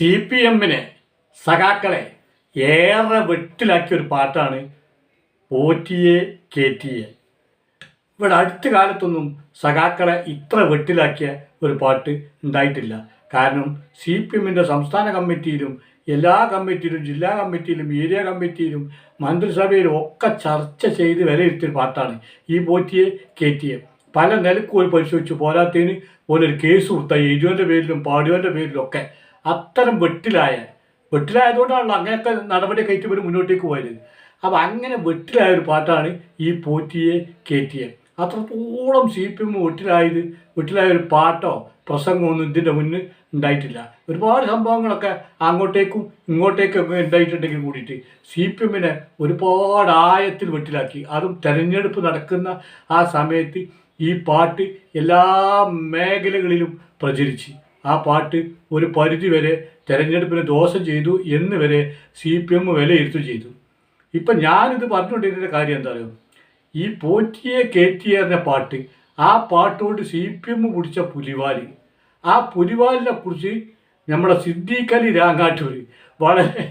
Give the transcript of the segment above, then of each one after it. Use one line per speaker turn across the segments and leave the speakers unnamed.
C P എമ്മിനെ സഖാക്കളെ ഏറെ വെട്ടിലാക്കിയ ഒരു പാട്ടാണ് പോറ്റിയെ കേറ്റിയെ. ഇവിടെ അടുത്ത കാലത്തൊന്നും സഖാക്കളെ ഇത്ര വെട്ടിലാക്കിയ ഒരു പാട്ട് ഉണ്ടായിട്ടില്ല. കാരണം സി പി എമ്മിന്റെ സംസ്ഥാന കമ്മിറ്റിയിലും എല്ലാ കമ്മിറ്റിയിലും ജില്ലാ കമ്മിറ്റിയിലും ഏരിയ കമ്മിറ്റിയിലും മന്ത്രിസഭയിലും ഒക്കെ ചർച്ച ചെയ്ത് വിലയിരുത്തിയ പാട്ടാണ് ഈ പോറ്റിയെ കേറ്റിയെ. പല നിലക്കും ഒരു പരിശോധിച്ചു പോരാത്തതിന് ഓരൊരു കേസ് കൊടുത്ത എഴുതുവന്റെ പേരിലും പാടുവന്റെ പേരിലും ഒക്കെ അത്തരം വെട്ടിലായ വെട്ടിലായതുകൊണ്ടാണല്ലോ അങ്ങനെയൊക്കെ നടപടി കയറ്റി ഇവർ മുന്നോട്ടേക്ക് പോയത്. അപ്പം അങ്ങനെ വെട്ടിലായ ഒരു പാട്ടാണ് ഈ പോറ്റിയെ കയറ്റിയെ അത്രത്തോളം സി പി എം വെട്ടിലായത് വെട്ടിലായ ഒരു പാട്ടോ പ്രസംഗമൊന്നും ഇതിന്റെ മുന്നിൽ ഉണ്ടായിട്ടില്ല. ഒരുപാട് സംഭവങ്ങളൊക്കെ അങ്ങോട്ടേക്കും ഇങ്ങോട്ടേക്കും ഇങ്ങോട്ടേക്കൊക്കെ ഉണ്ടായിട്ടുണ്ടെങ്കിൽ കൂടിയിട്ട് സി പി എമ്മിനെ ഒരുപാട് ആയത്തിൽ വെട്ടിലാക്കി. അതും തെരഞ്ഞെടുപ്പ് നടക്കുന്ന ആ സമയത്ത് ഈ പാട്ട് എല്ലാ മേഖലകളിലും പ്രചരിച്ച്. ആ പാർട്ടി ഒരു പരിധി വരെ തെരഞ്ഞെടുപ്പിന് ദോഷം ചെയ്തു എന്ന് വരെ സി പി എം വിലയിരുത്തും ചെയ്തു. ഇപ്പം ഞാനിത് പറഞ്ഞുകൊണ്ടിരിക്കുന്ന കാര്യം എന്താ പറയുക ഈ പോറ്റിയെ കയറ്റിയ പാട്ട് ആ പാട്ടോട് സി പി എം പിടിച്ച പുലിവാലി ആ പുലിവാലിനെ കുറിച്ച് നമ്മുടെ സിദ്ദീഖലി രാങ്ങാട്ടൂർ വളരെ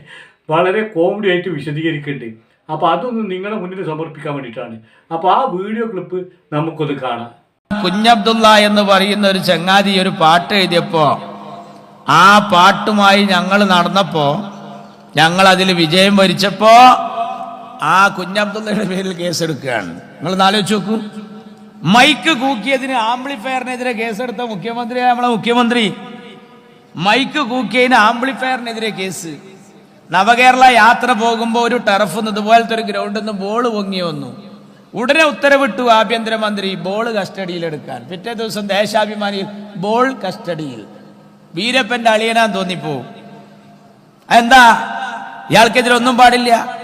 വളരെ കോമഡി ആയിട്ട് വിശദീകരിക്കുന്നുണ്ട്. അപ്പോൾ അതൊന്ന് നിങ്ങളുടെ മുന്നിൽ സമർപ്പിക്കാൻ വേണ്ടിയിട്ടാണ്. അപ്പോൾ ആ വീഡിയോ ക്ലിപ്പ് നമുക്കൊന്ന് കാണാം.
കുഞ്ഞബ്ദുള്ള എന്ന് പറയുന്ന ഒരു ചങ്ങാതി ഒരു പാട്ട് എഴുതിയപ്പോ ആ പാട്ടുമായി ഞങ്ങൾ നടന്നപ്പോ ഞങ്ങൾ അതിൽ വിജയം വരിച്ചപ്പോ ആ കുഞ്ഞബ്ദുള്ളയുടെ പേരിൽ കേസെടുക്കുകയാണ്. നിങ്ങൾ ആലോചിച്ച് നോക്കൂ. മൈക്ക് കൂക്കിയതിന് ആംപ്ലിഫയറിനെതിരെ കേസെടുത്ത മുഖ്യമന്ത്രി നമ്മളെ മുഖ്യമന്ത്രി. മൈക്ക് കൂക്കിയതിന് ആംപ്ലിഫയറിനെതിരെ കേസ്. നവകേരള യാത്ര പോകുമ്പോൾ ഒരു ടർഫ് ഇതുപോലത്തെ ഒരു ഗ്രൗണ്ടിൽ നിന്ന് ബോൾ പൊങ്ങി വന്നു. ഉടനെ ഉത്തരവിട്ടു ആഭ്യന്തരമന്ത്രി ബോൾ കസ്റ്റഡിയിൽ എടുക്കാൻ. പിറ്റേ ദിവസം ദേശാഭിമാനിയിൽ ബോൾ കസ്റ്റഡിയിൽ. വീരപ്പന്റെ അളിയനാൻ തോന്നിപ്പോ. എന്താ ഇയാൾക്കെതിരെ ഒന്നും പാടില്ല.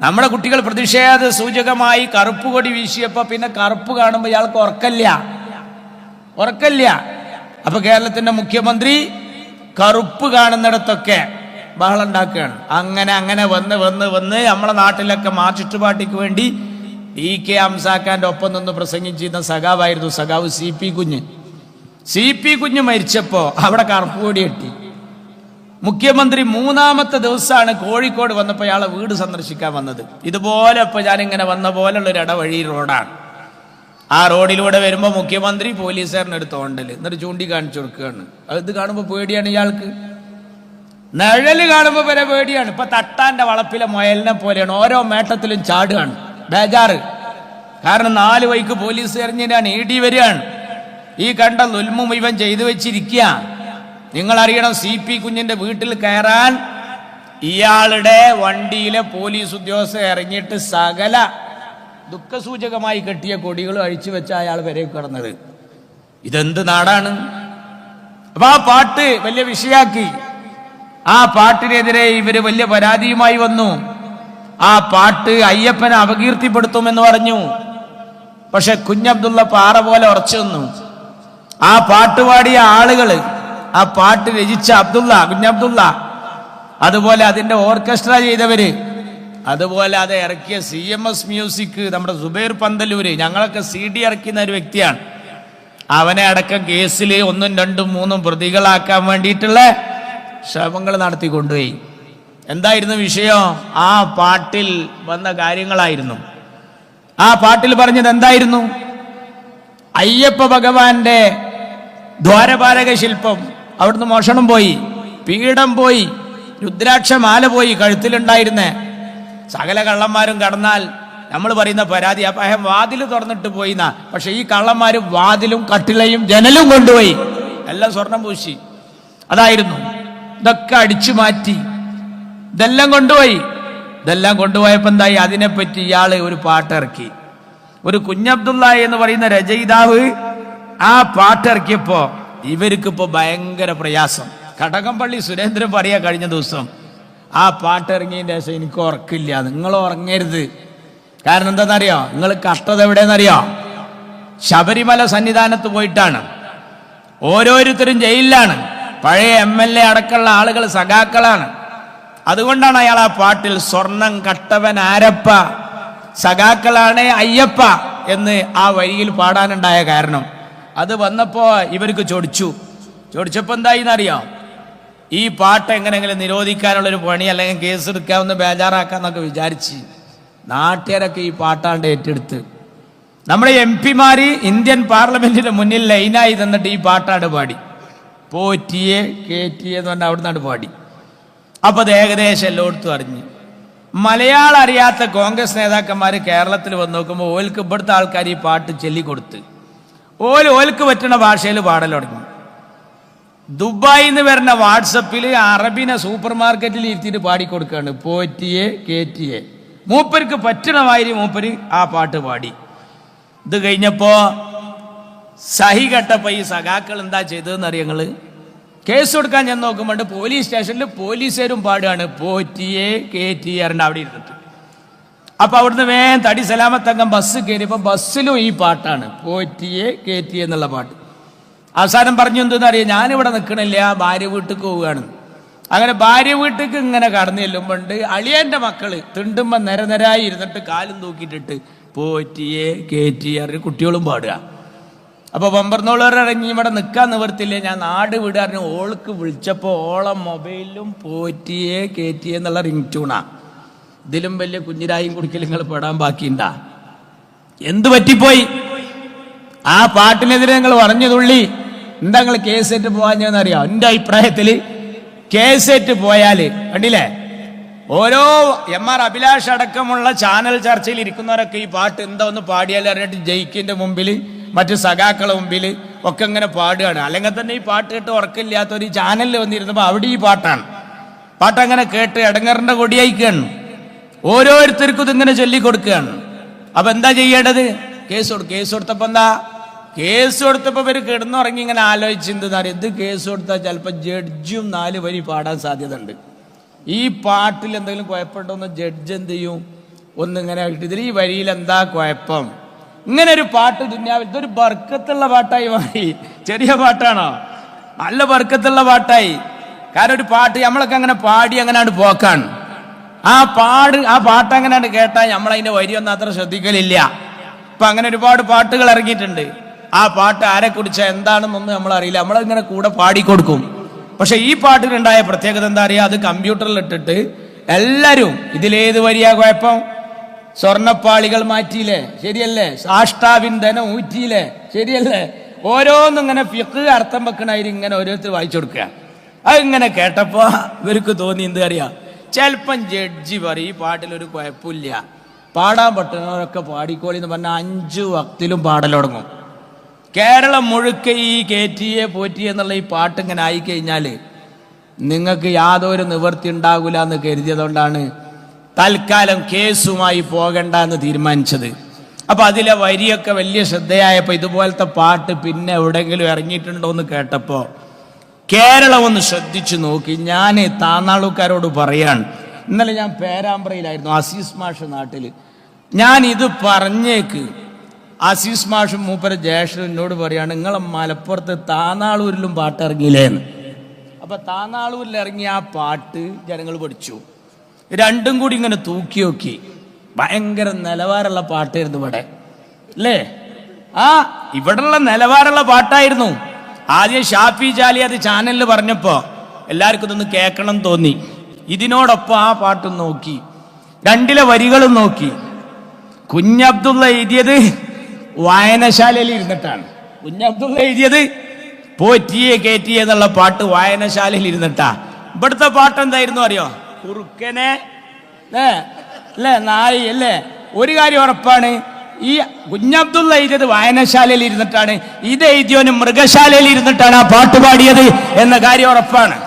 നമ്മുടെ കുട്ടികൾ പ്രതിഷേധ സൂചകമായി കറുപ്പ് കൊടി വീശിയപ്പോ പിന്നെ കറുപ്പ് കാണുമ്പോൾ ഇയാൾക്ക് ഉറക്കല്ല. ഉറക്കല്ല. അപ്പൊ കേരളത്തിന്റെ മുഖ്യമന്ത്രി കറുപ്പ് കാണുന്നിടത്തൊക്കെ ബഹളം ഉണ്ടാക്കുകയാണ്. അങ്ങനെ അങ്ങനെ വന്ന് വന്ന് വന്ന് നമ്മളെ നാട്ടിലൊക്കെ മാർച്ചിട്ടുപാട്ടിക്ക് വേണ്ടി ഇ കെ അംസാക്കാന്റെ ഒപ്പം നിന്ന് പ്രസംഗിച്ചിരുന്ന സഖാവായിരുന്നു സഖാവ് C P Kunju. C P Kunju മരിച്ചപ്പോ അവിടെ കറുപ്പ് കൊടി കെട്ടി. മുഖ്യമന്ത്രി മൂന്നാമത്തെ ദിവസമാണ് കോഴിക്കോട് വന്നപ്പോൾ അയാളെ വീട് സന്ദർശിക്കാൻ വന്നത്. ഇതുപോലെ ഇപ്പൊ ഞാനിങ്ങനെ വന്ന പോലുള്ള ഒരു ഇടവഴി റോഡാണ്. ആ റോഡിലൂടെ വരുമ്പോൾ മുഖ്യമന്ത്രി പോലീസുകാരനെ എടുത്ത് തോണ്ടൽ. എന്നിട്ട് ചൂണ്ടിക്കാണിച്ചു കൊടുക്കുകയാണ്. അത് കാണുമ്പോൾ പേടിയാണ് ഇയാൾക്ക്. നിഴൽ കാണുമ്പോൾ വരെ പേടിയാണ്. ഇപ്പൊ തട്ടാന്റെ വളപ്പിലെ മുയലിനെ പോലെയാണ്. ഓരോ മേട്ടത്തിലും ചാടുകയാണ്. ബേജാറ് കാരണം നാല് വൈക്ക് പോലീസ് എറിഞ്ഞാണ് ഇ ഡി വരികയാണ്. ഈ കണ്ട നുൽമും ഇവൻ ചെയ്തു വെച്ചിരിക്കുക. നിങ്ങൾ അറിയണം സി പി കുഞ്ഞിന്റെ വീട്ടിൽ കയറാൻ ഇയാളുടെ വണ്ടിയിലെ പോലീസ് ഉദ്യോഗസ്ഥ ഇറങ്ങിയിട്ട് സകല ദുഃഖസൂചകമായി കെട്ടിയ കൊടികൾ അഴിച്ചു വെച്ച അയാൾ വരെ കിടന്നത്. ഇതെന്ത് നാടാണ്? അപ്പൊ ആ പാട്ട് വലിയ വിഷയാക്കി. ആ പാട്ടിനെതിരെ ഇവർ വലിയ പരാതിയുമായി വന്നു. ആ പാട്ട് അയ്യപ്പനെ അപകീർത്തിപ്പെടുത്തുമെന്ന് പറഞ്ഞു. പക്ഷെ കുഞ്ഞബ്ദുള്ള പാറ പോലെ ഉറച്ചു ആ പാട്ട് പാടിയ ആളുകൾ ആ പാട്ട് രചിച്ച അബ്ദുള്ള കുഞ്ഞബ്ദുള്ള അതുപോലെ അതിന്റെ ഓർക്കസ്ട്ര ചെയ്തവര് അതുപോലെ അത് ഇറക്കിയ സി എം എസ് മ്യൂസിക് നമ്മുടെ സുബൈർ പന്തലൂര് ഞങ്ങളൊക്കെ സി ഡി ഇറക്കുന്ന ഒരു വ്യക്തിയാണ്. അവനെ അടക്കം കേസിൽ ഒന്നും രണ്ടും മൂന്നും പ്രതികളാക്കാൻ വേണ്ടിയിട്ടുള്ള ശ്രമങ്ങൾ നടത്തി കൊണ്ടുപോയി എന്തായിരുന്നു വിഷയം? ആ പാട്ടിൽ വന്ന കാര്യങ്ങളായിരുന്നു. ആ പാട്ടിൽ പറഞ്ഞത് എന്തായിരുന്നു? അയ്യപ്പ ഭഗവാന്റെ ദ്വാരപാലക ശില്പം അവിടുന്ന് മോഷണം പോയി പീഠം പോയി രുദ്രാക്ഷമാല പോയി കഴുത്തിലുണ്ടായിരുന്നേ. സകല കള്ളന്മാരും കടന്നാൽ നമ്മൾ പറയുന്ന പരാതി. അപ്പം വാതിൽ തുറന്നിട്ട് പോയി എന്നാ പക്ഷെ ഈ കള്ളന്മാർ വാതിലും കട്ടിളയും ജനലും കൊണ്ടുപോയി. എല്ലാം സ്വർണം പൂശി. അതായിരുന്നു. ഇതൊക്കെ അടിച്ചു മാറ്റി. ഇതെല്ലാം കൊണ്ടുപോയി. ഇതെല്ലാം കൊണ്ടുപോയപ്പോ എന്തായി? അതിനെപ്പറ്റി ഇയാൾ ഒരു പാട്ടിറക്കി ഒരു കുഞ്ഞബ്ദുള്ള എന്ന് പറയുന്ന രചയിതാവ് ആ പാട്ടിറക്കിയപ്പോ ഇവർക്കിപ്പോ ഭയങ്കര പ്രയാസം. കടകംപള്ളി സുരേന്ദ്രൻ പറയാ കഴിഞ്ഞ ദിവസം ആ പാട്ടിറങ്ങിയതിന്റെ ശേഷം എനിക്ക് ഉറക്കില്ല. നിങ്ങൾ ഉറങ്ങരുത്. കാരണം എന്താണെന്നറിയോ? നിങ്ങൾ കഷ്ടത എവിടെയെന്നറിയോ? ശബരിമല സന്നിധാനത്ത് പോയിട്ടാണ്. ഓരോരുത്തരും ജയിലിലാണ്. പഴയ എം എൽ എ അടക്കമുള്ള ആളുകൾ സഖാക്കളാണ്. അതുകൊണ്ടാണ് അയാൾ ആ പാട്ടിൽ സ്വർണം കട്ടവൻ ആരപ്പ സഖാക്കളാണ് അയ്യപ്പ എന്ന് ആ വരിയിൽ പാടാനുണ്ടായ കാരണം. അത് വന്നപ്പോ ഇവർക്ക് ചൊടിച്ചു ചൊടിച്ചപ്പോ എന്തായിന്നറിയോ? ഈ പാട്ട് എങ്ങനെങ്കിലും നിരോധിക്കാനുള്ള ഒരു പണി അല്ലെങ്കിൽ കേസ് എടുക്കാമെന്ന് ബേജാറാക്കാന്നൊക്കെ വിചാരിച്ച് നാട്ടുകാരൊക്കെ ഈ പാട്ടാണ്ട് ഏറ്റെടുത്ത്. നമ്മുടെ എം പിമാര് ഇന്ത്യൻ പാർലമെന്റിന്റെ മുന്നിൽ ലൈനായി തന്നിട്ട് ഈ പാട്ടാണ്ട് പാടി. പോറ്റിയെ കേറ്റിയെന്ന് പറഞ്ഞാൽ അവിടുന്നാണ്ട് പാടി. അപ്പൊ അത് ഏകദേശം എല്ലായിടത്തും അറിഞ്ഞു. മലയാളം അറിയാത്ത കോൺഗ്രസ് നേതാക്കന്മാർ കേരളത്തിൽ വന്ന് നോക്കുമ്പോൾ ഓൽക്ക് ഇവിടുത്തെ ആൾക്കാർ ഈ പാട്ട് ചൊല്ലിക്കൊടുത്ത്. ഓൽ ഓൽക്ക് പറ്റുന്ന ഭാഷയിൽ പാടൽ തുടങ്ങി. ദുബായിൽ നിന്ന് വരുന്ന വാട്സപ്പിൽ അറബിനെ സൂപ്പർ മാർക്കറ്റിൽ ഇരുത്തിയിട്ട് പാടിക്കൊടുക്കുകയാണ് പോറ്റിയെ കേറ്റിയെ. മൂപ്പർക്ക് പറ്റണ മാതിരി മൂപ്പര് ആ പാട്ട് പാടി. ഇത് കഴിഞ്ഞപ്പോ സഹി കെട്ടപ്പോ ഈ സഖാക്കൾ എന്താ ചെയ്തതെന്ന് അറിയങ്ങൾ കേസ് കൊടുക്കാൻ ഞാൻ നോക്കുമ്പോണ്ട് പോലീസ് സ്റ്റേഷനിൽ പോലീസുകാരും പാടുകയാണ് പോറ്റിയെ കേറ്റിയെ അറിഞ്ഞ അവിടെ ഇരുന്നിട്ട്. അപ്പൊ അവിടുന്ന് വേഗം തടി സലാമത്തങ്കം ബസ് കയറിയപ്പോ ബസ്സിലും ഈ പാട്ടാണ്. പോറ്റിയെ കേറ്റിയെ എന്നുള്ള പാട്ട്. അവസാനം പറഞ്ഞു എന്തെന്നറിയാം? ഞാനിവിടെ നിൽക്കണില്ല ഭാര്യ വീട്ടിൽ പോവുകയാണ്. അങ്ങനെ ഭാര്യ വീട്ടിലേക്ക് ഇങ്ങനെ കടന്നു ചെല്ലുമ്പോണ്ട് അളിയന്റെ മക്കൾ തിണ്ടുമ്പോ നിരനിരായി ഇരുന്നിട്ട് കാലും തൂക്കിയിട്ടിട്ട് പോറ്റിയെ കേറ്റിയെ അറിഞ്ഞ് കുട്ടികളും പാടുക. അപ്പൊ പമ്പർന്നോളർ ഇറങ്ങി ഇവിടെ നിൽക്കാൻ നിവർത്തില്ലേ ഞാൻ നാട് വിടാറിന് ഓൾക്ക് വിളിച്ചപ്പോൾ ഓളെ മൊബൈലിലും പോറ്റിയേ കയറ്റിയേ എന്നുള്ള റിങ് ട്യൂണാ ഇതിലും വലിയ കുഞ്ഞിരായും കുടിക്കൽ നിങ്ങൾ പെടാൻ ബാക്കിയുണ്ടാ. എന്ത് പറ്റിപ്പോയി? ആ പാട്ടിനെതിരെ നിങ്ങൾ പറഞ്ഞു തുള്ളി. എന്താ നിങ്ങൾ കേസേറ്റ് പോകാഞ്ഞെന്ന് അറിയാം എന്റെ അഭിപ്രായത്തിൽ കേസേറ്റ് പോയാൽ കണ്ടില്ലേ? ഓരോ എം ആർ അഭിലാഷ് അടക്കമുള്ള ചാനൽ ചർച്ചയിൽ ഇരിക്കുന്നവരൊക്കെ ഈ പാട്ട് എന്താ ഒന്ന് പാടിയാൽ അറിഞ്ഞിട്ട് ജയിക്കിന്റെ മുമ്പിൽ മറ്റു സഖാക്കളെ മുമ്പിൽ ഒക്കെ ഇങ്ങനെ പാടുകയാണ്. അല്ലെങ്കിൽ തന്നെ ഈ പാട്ട് കേട്ട് ഉറക്കില്ലാത്ത ഒരു ചാനലിൽ വന്നിരുന്നപ്പോൾ അവിടെ ഈ പാട്ടാണ്. പാട്ട് അങ്ങനെ കേട്ട് ഇടങ്ങറിന്റെ കൊടിയായിക്കാണ് ഓരോരുത്തർക്കും ഇതിങ്ങനെ ചൊല്ലിക്കൊടുക്കുകയാണ് അപ്പൊ എന്താ ചെയ്യേണ്ടത്? കേസ് കൊടുക്കും കേസ് കൊടുത്തപ്പോ എന്താ? കേസ് കൊടുത്തപ്പോ ഇവർ കിടന്നുറങ്ങി ഇങ്ങനെ ആലോചിച്ചെന്താ ഇത് കേസ് കൊടുത്താൽ ചിലപ്പോൾ ജഡ്ജും നാല് വരി പാടാൻ സാധ്യത ഉണ്ട് ഈ പാട്ടിൽ എന്തെങ്കിലും കുഴപ്പമുണ്ടോ എന്ന് ജഡ്ജ് എന്ത് ചെയ്യും? ഒന്നിങ്ങനെ ഇതിൽ ഈ വരിയിൽ എന്താ കുഴപ്പം? ഇങ്ങനെ ഒരു പാട്ട് ദുന്യാവിൽ ഇതൊരു ബർക്കത്തുള്ള പാട്ടായി മാറി. ചെറിയ പാട്ടാണോ? നല്ല ബർക്കത്തുള്ള പാട്ടായി. കാരണം ഒരു പാട്ട് നമ്മളൊക്കെ അങ്ങനെ പാടി അങ്ങനെ പോക്കാണ്. ആ പാട് ആ പാട്ട് അങ്ങനെയാണ് കേട്ടാൽ നമ്മൾ അതിന്റെ വരിയൊന്നും അത്ര ശ്രദ്ധിക്കലില്ല. ഇപ്പൊ അങ്ങനെ ഒരുപാട് പാട്ടുകൾ ഇറങ്ങിയിട്ടുണ്ട്. ആ പാട്ട് ആരെ കുറിച്ച എന്താണെന്നൊന്നും നമ്മൾ അറിയില്ല നമ്മളിങ്ങനെ കൂടെ പാടിക്കൊടുക്കും. പക്ഷെ ഈ പാട്ടിനുണ്ടായ പ്രത്യേകത എന്താ അറിയാ? അത് കമ്പ്യൂട്ടറിൽ ഇട്ടിട്ട് എല്ലാരും ഇതിലേത് വരിയാ കുഴപ്പം? സ്വർണപ്പാളികൾ മാറ്റിയില്ലേ? ശരിയല്ലേ? സാഷ്ടാവിന്ധനം ഊറ്റിയില്ലേ? ശരിയല്ലേ? ഓരോന്നും ഇങ്ങനെ ഫിക്ക് അർത്ഥം വെക്കണായിരി ഇങ്ങനെ ഓരോരുത്തർ വായിച്ചു കൊടുക്കുക. അതിങ്ങനെ കേട്ടപ്പോ ഇവർക്ക് തോന്നി എന്ത് അറിയാം? ചിലപ്പം ജഡ്ജി പറയും ഈ പാട്ടിലൊരു കുഴപ്പമില്ല. പാടാൻ പറ്റുന്നവരൊക്കെ പാടിക്കോളി എന്ന് പറഞ്ഞാൽ അഞ്ചു വക്തിലും പാടലുടങ്ങും കേരളം മുഴുക്ക ഈ കേറ്റിയെ പോറ്റിയെ എന്നുള്ള ഈ പാട്ട് ഇങ്ങനെ ആയിക്കഴിഞ്ഞാൽ നിങ്ങൾക്ക് യാതൊരു നിവൃത്തി ഉണ്ടാകില്ല എന്ന് കരുതിയതുകൊണ്ടാണ് തൽക്കാലം കേസുമായി പോകണ്ട എന്ന് തീരുമാനിച്ചത്. അപ്പൊ അതിലെ വരിയൊക്കെ വലിയ ശ്രദ്ധയായപ്പോ ഇതുപോലത്തെ പാട്ട് പിന്നെ എവിടെങ്കിലും ഇറങ്ങിയിട്ടുണ്ടോ എന്ന് കേട്ടപ്പോ കേരളം ഒന്ന് ശ്രദ്ധിച്ചു നോക്കി. ഞാൻ താന്നാളുക്കാരോട് പറയാണ്. ഇന്നലെ ഞാൻ പേരാമ്പ്രയിലായിരുന്നു അസീസ് മാഷ് നാട്ടിൽ ഞാൻ ഇത് പറഞ്ഞേക്ക്. അസീസ് മാഷും മൂപ്പര ജ്യേഷ്ഠൻ എന്നോട് പറയാണ് നിങ്ങളെ മലപ്പുറത്ത് താന്നാളൂരിലും പാട്ട് ഇറങ്ങിയില്ലേന്ന്. അപ്പൊ താന്നാളൂരിൽ ഇറങ്ങിയ ആ പാട്ട് ജനങ്ങൾ പഠിച്ചു. രണ്ടും കൂടി ഇങ്ങനെ തൂക്കി നോക്കി. ഭയങ്കര നിലവാരമുള്ള പാട്ടായിരുന്നു ഇവിടെ. അല്ലേ? ആ ഇവിടെയുള്ള നിലവാരമുള്ള പാട്ടായിരുന്നു. ആദ്യം ഷാഫി ജാലി അത് ചാനലിൽ പറഞ്ഞപ്പോ എല്ലാവർക്കും ഇതൊന്ന് കേൾക്കണം തോന്നി. ഇതിനോടൊപ്പം ആ പാട്ടും നോക്കി. രണ്ടിലെ വരികളും നോക്കി. കുഞ്ഞബ്ദുള്ള എഴുതിയത് വായനശാലയിൽ ഇരുന്നിട്ടാണ്. കുഞ്ഞബ്ദുള്ള എഴുതിയത് പോറ്റിയെ കയറ്റിയെന്നുള്ള പാട്ട് വായനശാലയിൽ ഇരുന്നിട്ടാ. ഇവിടുത്തെ പാട്ട് എന്തായിരുന്നു അറിയോ? കുറുക്കനെ. അല്ലേ നായി അല്ലേ ഒരു കാര്യം ഉറപ്പാണ്. ഈ കുഞ്ഞബ്ദുള്ള എഴുതിയത് വായനശാലയിൽ ഇരുന്നിട്ടാണ്. ഇത് എഴുതിയോന് മൃഗശാലയിൽ ഇരുന്നിട്ടാണ് ആ പാട്ട് പാടിയത് എന്ന കാര്യം ഉറപ്പാണ്.